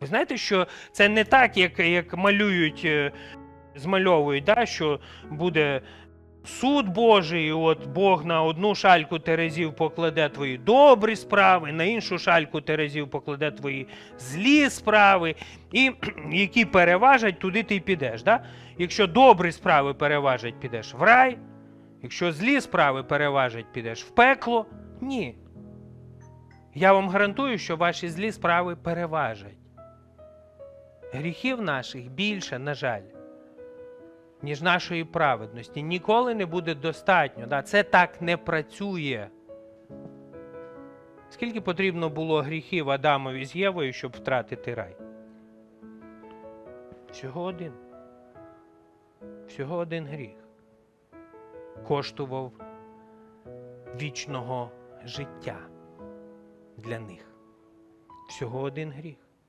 Ви знаєте, що це не так, як, як малюють, е, змальовують, да, що буде суд Божий, і от Бог на одну шальку терезів покладе твої добрі справи, на іншу шальку терезів покладе твої злі справи, і які переважать, туди ти й підеш. Да? Якщо добрі справи переважать, підеш в рай, якщо злі справи переважать, підеш в пекло. Ні. Я вам гарантую, що ваші злі справи переважать. Гріхів наших більше, на жаль, ніж нашої праведності. Ніколи не буде достатньо. Да? Це так не працює. Скільки потрібно було гріхів Адамові з Євою, щоб втратити рай? Всього один. Всього один гріх. Коштував вічного життя для них. Всього один гріх.